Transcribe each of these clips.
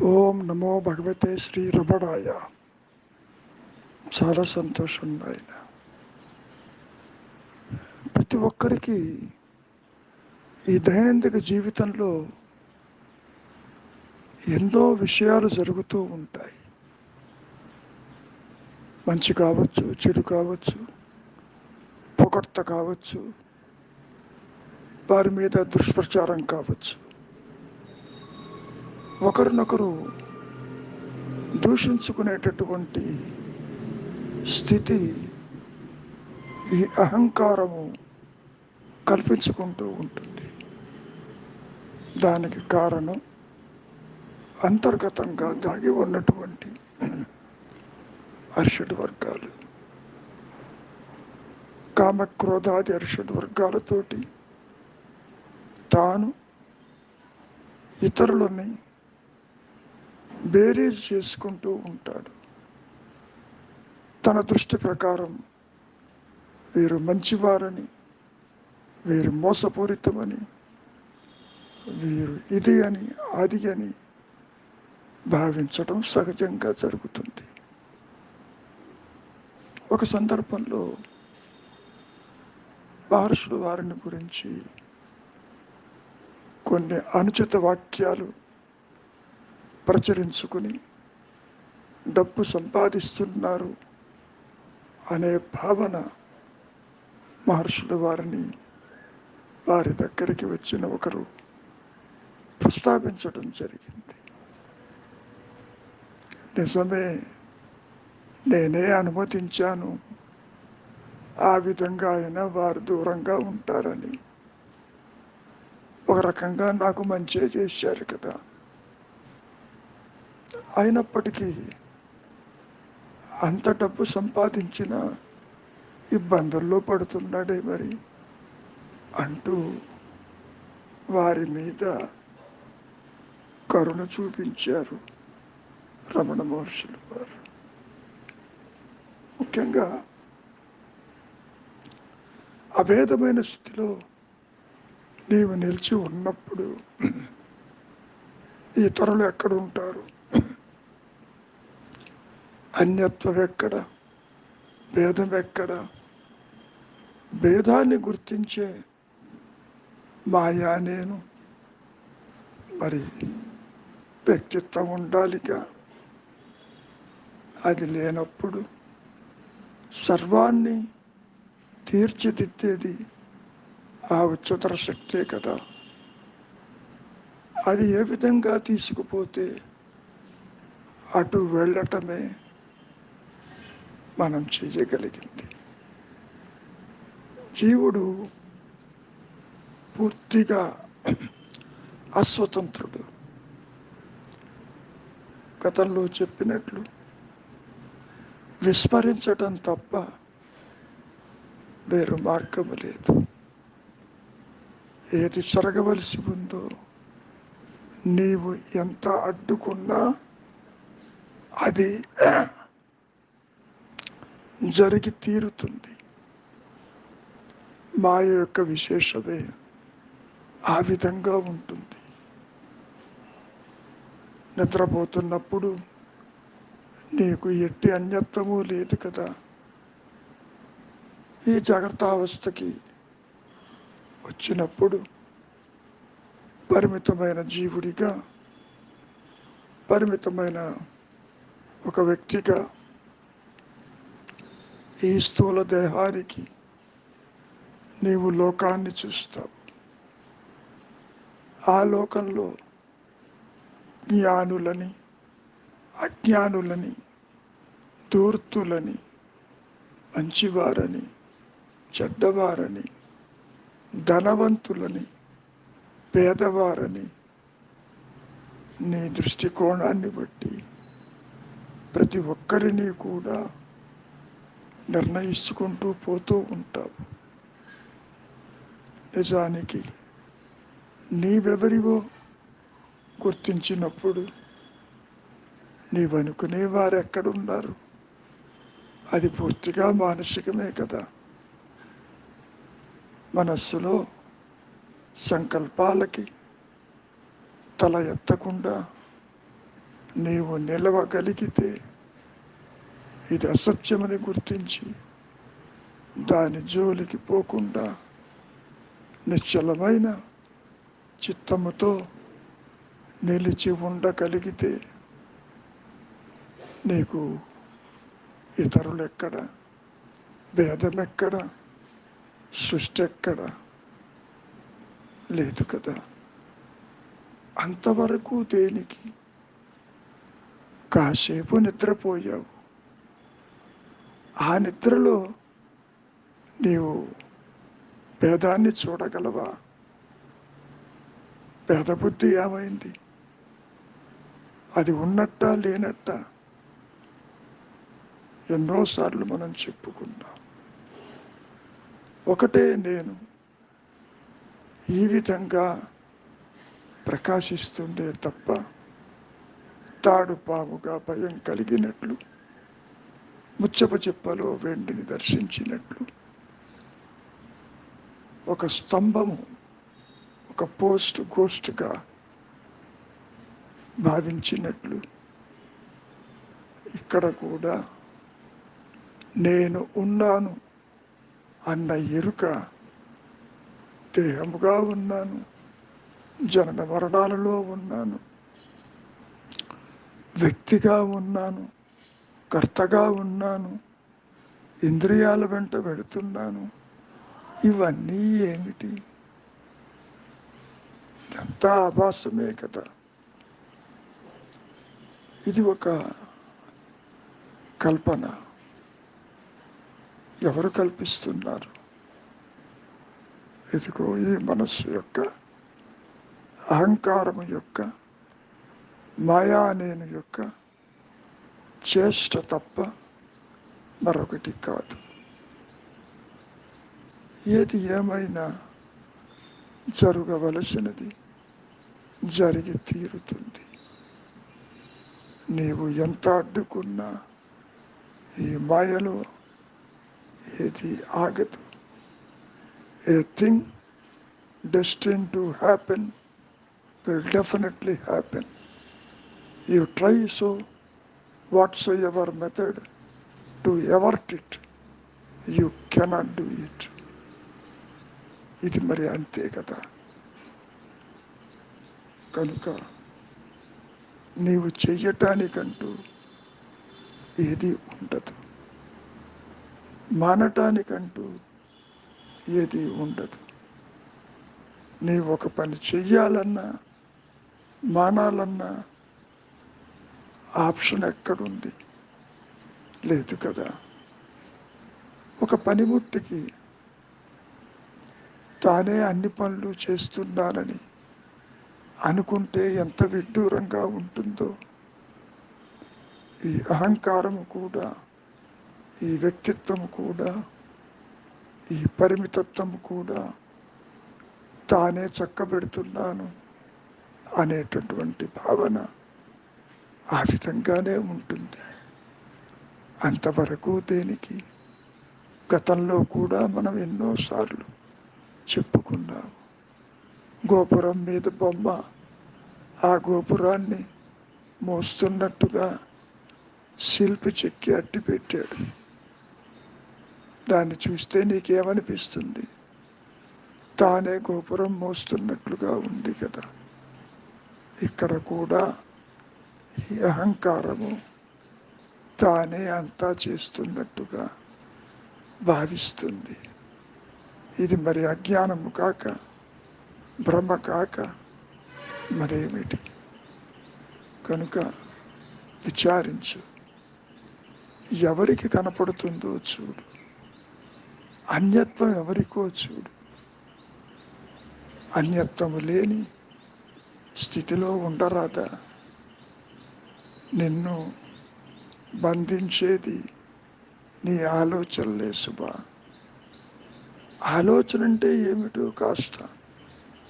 ఓం నమో భగవతే శ్రీ రమణాయ. చాలా సంతోషం ఆయన ప్రతి ఒక్కరికి ఈ దైనందిక జీవితంలో ఎన్నో విషయాలు జరుగుతూ ఉంటాయి. మంచి కావచ్చు చెడు కావచ్చు పొగడ్త కావచ్చు వారి మీద దుష్ప్రచారం కావచ్చు. ఒకరినొకరు దూషించుకునేటటువంటి స్థితి ఈ అహంకారము కల్పించుకుంటూ ఉంటుంది. దానికి కారణం అంతర్గతంగా దాగి ఉన్నటువంటి అర్షడ్ వర్గాలు. కామక్రోధాది అర్షడ్ వర్గాలతోటి తాను ఇతరులని బేరీజ్ చేసుకుంటూ ఉంటాడు. తన దృష్టి ప్రకారం వీరు మంచివారని వీరు మోసపూరితమని వీరు ఇది అని అది అని భావించడం సహజంగా జరుగుతుంది. ఒక సందర్భంలో మహర్షులు వారిని గురించి కొన్ని అనుచిత వాక్యాలు ప్రచురించుకుని డబ్బు సంపాదిస్తున్నారు అనే భావన మహర్షులు వారిని వారి దగ్గరికి వచ్చిన ఒకరు ప్రస్తావించడం జరిగింది. నిజమే నేనే అనుమతించాను. ఆ విధంగా అయినా వారు దూరంగా ఉంటారని. ఒక రకంగా నాకు మంచి చేశారు కదా. అయినప్పటికీ అంత డబ్బు సంపాదించిన ఇబ్బందుల్లో పడుతున్నాడే మరి అంటూ వారి మీద కరుణ చూపించారు రమణ మహర్షులు వారు. ముఖ్యంగా అభేదమైన స్థితిలో నీవు నిలిచి ఉన్నప్పుడు ఇతరులు ఎక్కడ ఉంటారు? అన్యత్వం ఎక్కడ? భేదం ఎక్కడ? భేదాన్ని గుర్తించే మాయా నేను. మరి వ్యక్తిత్వం ఉండాలిగా. అది లేనప్పుడు సర్వాన్ని తీర్చిదిద్దేది ఆ ఉచ్చతర శక్తే కదా. అది ఏ విధంగా తీసుకుపోతే అటు వెళ్ళటమే మనం చేయగలిగింది. జీవుడు పూర్తిగా అస్వతంత్రుడు. గతంలో చెప్పినట్లు విస్మరించటం తప్ప వేరు మార్గము లేదు. ఏది జరగవలసి ఉందో నీవు ఎంత అడ్డుకున్నా అది జరిగి తీరుతుంది. మాయ యొక్క విశేషమే ఆ విధంగా ఉంటుంది. నిద్రపోతున్నప్పుడు నీకు ఎట్టి అన్యత్వము లేదు కదా. ఈ జాగ్రత్త అవస్థకి వచ్చినప్పుడు పరిమితమైన జీవుడిగా పరిమితమైన ఒక వ్యక్తిగా ఈ స్థూల దేహానికి నీవు లోకాన్ని చూస్తావు. ఆ లోకంలో జ్ఞానులని అజ్ఞానులని దూర్తులని మంచివారని చెడ్డవారని ధనవంతులని పేదవారని నీ దృష్టికోణాన్ని బట్టి ప్రతి ఒక్కరిని కూడా నిర్ణయించుకుంటూ పోతూ ఉంటావు. నిజానికి నీవెవరివో గుర్తించినప్పుడు నీవనుకునే వారు ఎక్కడున్నారు అది పూర్తిగా మానసికమే కదా. మనస్సులో సంకల్పాలకి తల ఎత్తకుండా నీవు నిలవగలిగితే ఇది అసత్యమని గుర్తించి దాని జోలికి పోకుండా నిశ్చలమైన చిత్తముతో నిలిచి ఉండగలిగితే నీకు ఇతరులు ఎక్కడ భేదం ఎక్కడ సృష్టి ఎక్కడ లేదు కదా. అంతవరకు దేనికి కాసేపు నిద్రపోయావు. ఆ నిద్రలో నీవు భేదాన్ని చూడగలవా? భేదబుద్ధి ఏమైంది? అది ఉన్నట్ట లేనట్ట? ఎన్నోసార్లు మనం చెప్పుకున్నాం ఒకటే నేను ఈ విధంగా ప్రకాశిస్తుందే తప్ప తాడు పాముగా భయం కలిగినట్లు ముచ్చప చెప్పలో వెండిని దర్శించినట్లు. ఒక స్తంభము ఒక పోస్ట్ గోస్ట్గా భావించినట్లు. ఇక్కడ కూడా నేను ఉన్నాను అన్న ఎరుక దేహముగా ఉన్నాను జనన మరణాలలో ఉన్నాను వ్యక్తిగా ఉన్నాను కర్తగా ఉన్నాను. ఇంద్రియాల వెంట పెడుతున్నాను ఇవన్నీ ఏమిటి? ఇదంతా ఆభాసమే కదా. ఇది ఒక కల్పన. ఎవరు కల్పిస్తున్నారు? ఇదిగో ఈ మనస్సు యొక్క అహంకారము యొక్క మాయా నేను యొక్క చేష్ట తప్ప మరొకటి కాదు. ఏది ఏమైనా జరగవలసినది జరిగి తీరుతుంది. నీవు ఎంత అడ్డుకున్నా ఈ మాయలో ఏది ఆగదు. A thing destined to happen will definitely happen you try so what's ever method to avert it you cannot do it ఇది మరి అంతే కదా కనుక నీవు చెయ్యటానికంటూ ఏది ఉండదు మానటానికంటూ ఏది ఉండదు నీవు ఒక పని చెయ్యాలన్నా మానాలన్నా ఆప్షన్ ఎక్కడుంది? లేదు కదా. ఒక పనిముట్టికి తానే అన్ని పనులు చేస్తున్నానని అనుకుంటే ఎంత విడ్డూరంగా ఉంటుందో. ఈ అహంకారము కూడా ఈ వ్యక్తిత్వము కూడా ఈ పరిమితత్వము కూడా తానే చక్కబెడుతున్నాను అనేటటువంటి భావన ఆ విధంగానే ఉంటుంది. అంతవరకు దేనికి? గతంలో కూడా మనం ఎన్నోసార్లు చెప్పుకున్నాము. గోపురం మీద బొమ్మ ఆ గోపురాన్ని మోస్తున్నట్టుగా శిల్పి చెక్కి అట్టి పెట్టాడు. దాన్ని చూస్తే నీకేమనిపిస్తుంది? తానే గోపురం మోస్తున్నట్లుగా ఉంది కదా. ఇక్కడ కూడా ఈ అహంకారము తానే అంతా చేస్తున్నట్టుగా భావిస్తుంది. ఇది మరి అజ్ఞానము కాక భ్రమ కాక మరేమిటి? కనుక విచారించు. ఎవరికి కనపడుతుందో చూడు. అన్యత్వం ఎవరికో చూడు. అన్యత్వము లేని స్థితిలో ఉండరాదా? నిన్ను బంధించేది నీ ఆలోచనలే శుభ ఆలోచన అంటే ఏమిటో కాస్త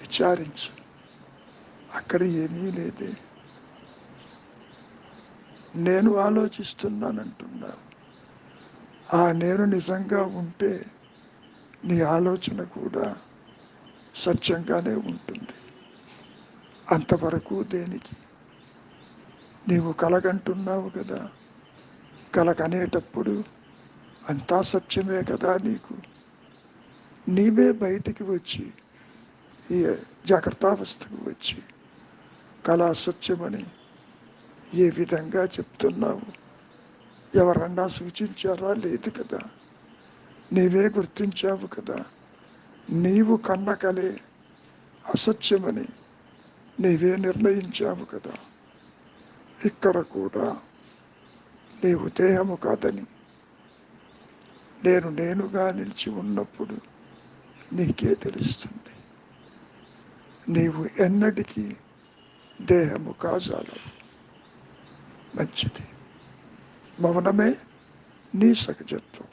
విచారించు. అక్కడ ఏమీ లేదే. నేను ఆలోచిస్తున్నానంటున్నావు. ఆ నేను నిజంగా ఉంటే నీ ఆలోచన కూడా సత్యంగానే ఉంటుంది. అంతవరకు దేనికి? నీవు కలగంటున్నావు కదా. కలగనేటప్పుడు అంతా సత్యమే కదా నీకు. నీవే బయటికి వచ్చి ఈ జాగ్రత్తావస్థకు వచ్చి కళా సత్యమని ఏ విధంగా చెప్తున్నావు? ఎవరన్నా సూచించారా? లేదు కదా. నీవే గుర్తించావు కదా. నీవు కన్న కలే అసత్యమని నీవే నిర్ణయించావు కదా. ఇక్కడ కూడా నీవు దేహము కాదని నేను నేనుగా నిలిచి ఉన్నప్పుడు నీకే తెలుస్తుంది. నీవు ఎన్నటికీ దేహము కాజాలవు. మంచిది. మౌనమే నీ సహజత్వం.